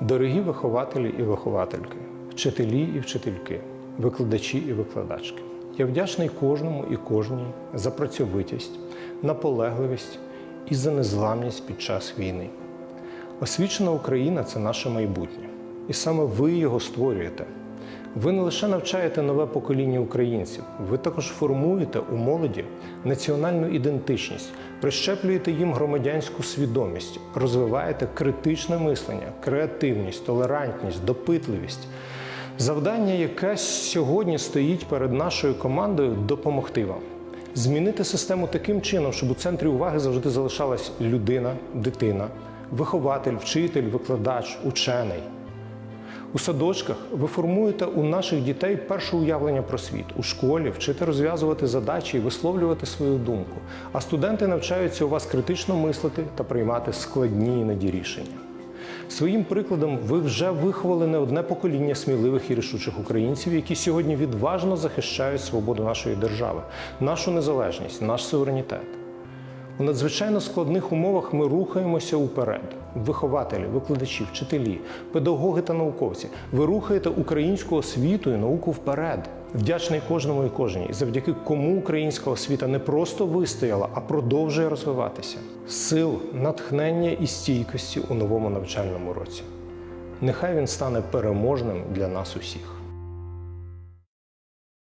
Дорогі вихователі і виховательки, вчителі і вчительки, викладачі і викладачки. Я вдячний кожному і кожній за працьовитість, наполегливість і за незламність під час війни. Освічена Україна це наше майбутнє, і саме ви його створюєте. Ви не лише навчаєте нове покоління українців, ви також формуєте у молоді національну ідентичність, прищеплюєте їм громадянську свідомість, розвиваєте критичне мислення, креативність, толерантність, допитливість. Завдання, яке сьогодні стоїть перед нашою командою, допомогти вам. Змінити систему таким чином, щоб у центрі уваги завжди залишалась людина, дитина, вихователь, вчитель, викладач, учений. У садочках ви формуєте у наших дітей перше уявлення про світ. У школі вчите розв'язувати задачі і висловлювати свою думку. А студенти навчаються у вас критично мислити та приймати складні іноді рішення. Своїм прикладом ви вже виховали не одне покоління сміливих і рішучих українців, які сьогодні відважно захищають свободу нашої держави, нашу незалежність, наш суверенітет. У надзвичайно складних умовах ми рухаємося уперед. Вихователі, викладачі, вчителі, педагоги та науковці. Ви рухаєте українську освіту і науку вперед. Вдячний кожному і кожній, завдяки кому українська освіта не просто вистояла, а продовжує розвиватися. Сил, натхнення і стійкості у новому навчальному році. Нехай він стане переможним для нас усіх.